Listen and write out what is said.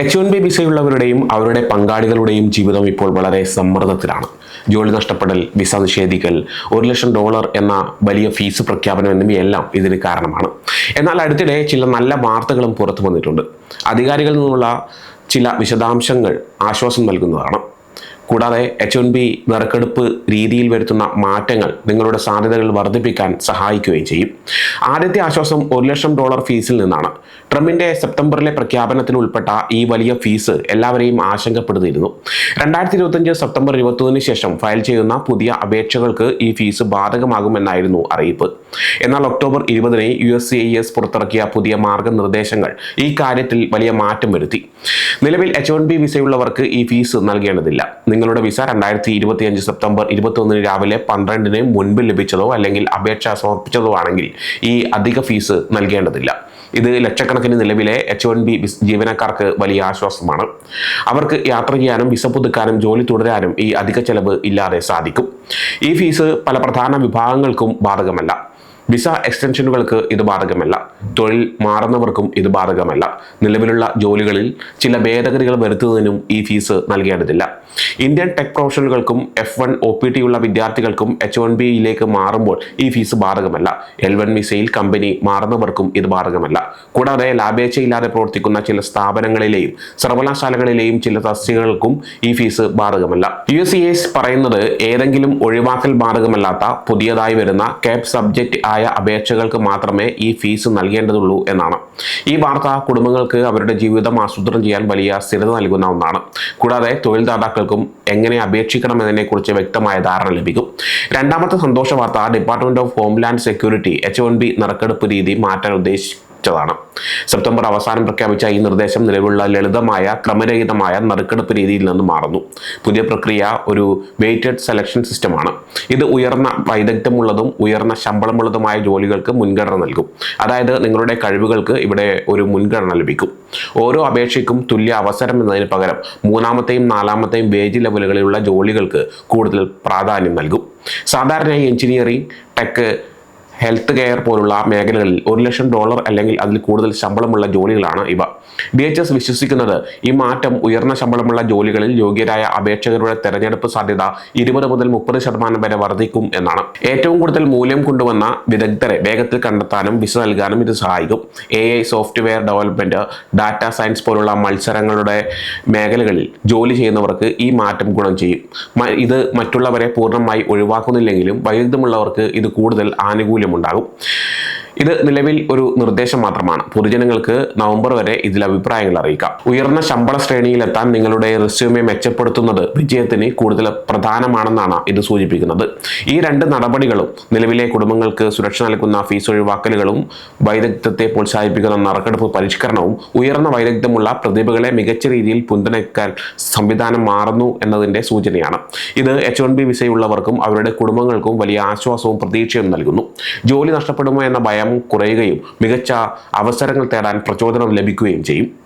H one B വിസയുള്ളവരുടെയും അവരുടെ പങ്കാളികളുടെയും ജീവിതം ഇപ്പോൾ വളരെ സമ്മർദ്ദത്തിലാണ്. ജോലി നഷ്ടപ്പെടൽ വിസ നിഷേധിക്കൽ ഒരു ലക്ഷം ഡോളർ എന്ന വലിയ ഫീസ് പ്രഖ്യാപനം എന്നിവയെല്ലാം ഇതിന് കാരണമാണ്. എന്നാൽ അടുത്തിടെ ചില നല്ല വാർത്തകളും പുറത്തു വന്നിട്ടുണ്ട് അധികാരികളിൽ നിന്നുള്ള ചില വിശദാംശങ്ങൾ ആശ്വാസം നൽകുന്നതാണ്. കൂടാതെ എച്ച് വൺ ബി നറുക്കെടുപ്പ് രീതിയിൽ വരുത്തുന്ന മാറ്റങ്ങൾ നിങ്ങളുടെ സാധ്യതകൾ വർദ്ധിപ്പിക്കാൻ സഹായിക്കുകയും ചെയ്യും. ആദ്യത്തെ ആശ്വാസം ഒരു ലക്ഷം ഡോളർ ഫീസിൽ നിന്നാണ്. ട്രംപിന്റെ സെപ്റ്റംബറിലെ പ്രഖ്യാപനത്തിൽ ഉൾപ്പെട്ട ഈ വലിയ ഫീസ് എല്ലാവരെയും ആശങ്കപ്പെടുത്തിയിരുന്നു. രണ്ടായിരത്തി ഇരുപത്തഞ്ച് സെപ്റ്റംബർ ഇരുപത്തൊന്നിന് ശേഷം ഫയൽ ചെയ്യുന്ന പുതിയ അപേക്ഷകൾക്ക് ഈ ഫീസ് ബാധകമാകുമെന്നായിരുന്നു അറിയിപ്പ്. എന്നാൽ ഒക്ടോബർ ഇരുപതിന് U S C I S പുറത്തിറക്കിയ പുതിയ മാർഗനിർദ്ദേശങ്ങൾ ഈ കാര്യത്തിൽ വലിയ മാറ്റം വരുത്തി. നിലവിൽ എച്ച് വൺ ബി വിസയുള്ളവർക്ക് ഈ ഫീസ് നൽകേണ്ടതില്ല. നിങ്ങളുടെ വിസ രണ്ടായിരത്തി ഇരുപത്തിയഞ്ച് സെപ്റ്റംബർ ഇരുപത്തൊന്നിന് രാവിലെ പന്ത്രണ്ടിന് മുൻപ് ലഭിച്ചതോ അല്ലെങ്കിൽ അപേക്ഷ സമർപ്പിച്ചതോ ആണെങ്കിൽ ഈ അധിക ഫീസ് നൽകേണ്ടതില്ല. ഇത് ലക്ഷക്കണക്കിന് നിലവിലെ എച്ച് വൺ ബി ജീവനക്കാർക്ക് വലിയ ആശ്വാസമാണ്. അവർക്ക് യാത്ര ചെയ്യാനും വിസ പുതുക്കാനും ജോലി തുടരാനും ഈ അധിക ചെലവ് ഇല്ലാതെ സാധിക്കും. ഈ ഫീസ് പല പ്രധാന വിഭാഗങ്ങൾക്കും ബാധകമല്ല. വിസ എക്സ്റ്റൻഷനുകൾക്ക് ഇത് ബാധകമല്ല. തൊഴിൽ മാറുന്നവർക്കും ഇത് ബാധകമല്ല. നിലവിലുള്ള ജോലികളിൽ ചില ഭേദഗതികൾ വരുത്തുന്നതിനും ഈ ഫീസ് നൽകേണ്ടതില്ല. Indian tech പ്രൊഫഷണലുകൾക്കും F one O P T ഉള്ള വിദ്യാർത്ഥികൾക്കും എച്ച് വൺ ബിയിലേക്ക് മാറുമ്പോൾ ഈ ഫീസ് ബാധകമല്ല. എൽ വൺ വിസയിൽ കമ്പനി മാറുന്നവർക്കും ഇത് ബാധകമല്ല. കൂടാതെ ലാഭേച്ഛയില്ലാതെ പ്രവർത്തിക്കുന്ന ചില സ്ഥാപനങ്ങളിലെയും സർവകലാശാലകളിലെയും ചില തസ്തികകൾക്കും ഈ ഫീസ് ബാധകമല്ല. യു എസ് സി എസ് പറയുന്നത് ഏതെങ്കിലും ഒഴിവാക്കൽ ബാധകമല്ലാത്ത പുതിയതായി വരുന്ന കേപ് സബ്ജക്റ്റ് ആയ അപേക്ഷകൾക്ക് മാത്രമേ ഈ ഫീസ് നൽകേണ്ടതുള്ളൂ എന്നാണ്. ഈ വാർത്ത കുടുംബങ്ങൾക്ക് അവരുടെ ജീവിതം ആസൂത്രണം ചെയ്യാൻ വലിയ സ്ഥിരത നൽകുന്ന ഒന്നാണ്. കൂടാതെ തൊഴിൽദാതാക്കൾക്കും എങ്ങനെ അപേക്ഷിക്കണം എന്നതിനെക്കുറിച്ച് വ്യക്തമായ ധാരണ ലഭിക്കും. രണ്ടാമത്തെ സന്തോഷ വാർത്ത department of homeland security H one B നറുക്കെടുപ്പ് രീതി മാറ്റാൻ ഉദ്ദേശിച്ചു ാണ് സെപ്റ്റംബർ അവസാനം പ്രഖ്യാപിച്ച ഈ നിർദ്ദേശം നിലവിലുള്ള ലളിതമായ ക്രമരഹിതമായ നറുക്കെടുപ്പ് രീതിയിൽ നിന്ന് മാറുന്നു. പുതിയ പ്രക്രിയ ഒരു വെയ്റ്റഡ് സെലക്ഷൻ സിസ്റ്റമാണ് ഇത് ഉയർന്ന വൈദഗ്ധ്യമുള്ളതും ഉയർന്ന ശമ്പളമുള്ളതുമായ ജോലികൾക്ക് മുൻഗണന നൽകും. അതായത് നിങ്ങളുടെ കഴിവുകൾക്ക് ഇവിടെ ഒരു മുൻഗണന ലഭിക്കും. ഓരോ അപേക്ഷയ്ക്കും തുല്യ അവസരം എന്നതിന് പകരം മൂന്നാമത്തെയും നാലാമത്തെയും വേജ് ലെവലുകളിലുള്ള ജോലികൾക്ക് കൂടുതൽ പ്രാധാന്യം നൽകും. സാധാരണയായി എഞ്ചിനീയറിംഗ് ടെക് ഹെൽത്ത് കെയർ പോലുള്ള മേഖലകളിൽ ഒരു ലക്ഷം ഡോളർ അല്ലെങ്കിൽ അതിൽ കൂടുതൽ ശമ്പളമുള്ള ജോലികളാണ് ഇവ. ഡി എച്ച് എസ് വിശ്വസിക്കുന്നത് ഈ മാറ്റം ഉയർന്ന ശമ്പളമുള്ള ജോലികളിൽ യോഗ്യരായ അപേക്ഷകരുടെ തെരഞ്ഞെടുപ്പ് സാധ്യത ഇരുപത് മുതൽ മുപ്പത് ശതമാനം വരെ വർദ്ധിക്കും എന്നാണ്. ഏറ്റവും കൂടുതൽ മൂല്യം കൊണ്ടുവന്ന വിദഗ്ധരെ വേഗത്തിൽ കണ്ടെത്താനും വിസ നൽകാനും ഇത് സഹായിക്കും. A I software development data science പോലുള്ള മത്സരങ്ങളുടെ മേഖലകളിൽ ജോലി ചെയ്യുന്നവർക്ക് ഈ മാറ്റം ഗുണം ചെയ്യും. ഇത് മറ്റുള്ളവരെ പൂർണമായി ഒഴിവാക്കുന്നില്ലെങ്കിലും വൈദഗ്ധ്യമുള്ളവർക്ക് ഇത് കൂടുതൽ ആനുകൂല്യമുണ്ടാകും ഇത് നിലവിൽ ഒരു നിർദ്ദേശം മാത്രമാണ്. പൊതുജനങ്ങൾക്ക് നവംബർ വരെ ഇതിൽ അഭിപ്രായങ്ങൾ അറിയിക്കാം. ഉയർന്ന ശമ്പള ശ്രേണിയിലെത്താൻ നിങ്ങളുടെ റെസ്യൂമെ മെച്ചപ്പെടുത്തുന്നത് വിജയത്തിന് കൂടുതൽ പ്രധാനമാണെന്നാണ് ഇത് സൂചിപ്പിക്കുന്നത്. ഈ രണ്ട് നടപടികളും നിലവിലെ കുടുംബങ്ങൾക്ക് സുരക്ഷ നൽകുന്ന ഫീസ് ഒഴിവാക്കലുകളും വൈദഗ്ധ്യത്തെ പ്രോത്സാഹിപ്പിക്കുന്ന നറുക്കെടുപ്പ് പരിഷ്കരണവും ഉയർന്ന വൈദഗ്ധ്യമുള്ള പ്രതിഭകളെ മികച്ച രീതിയിൽ പിന്തുണയ്ക്കാൻ സംവിധാനം മാറുന്നു എന്നതിന്റെ സൂചനയാണ്. ഇത് എച്ച് വൺ ബി വിസയുള്ളവർക്കും അവരുടെ കുടുംബങ്ങൾക്കും വലിയ ആശ്വാസവും പ്രതീക്ഷയും നൽകുന്നു. ജോലി നഷ്ടപ്പെടുമോ എന്ന ഭയം കുറയുകയും മികച്ച അവസരങ്ങൾ തേടാൻ പ്രചോദനം ലഭിക്കുകയും ചെയ്യും.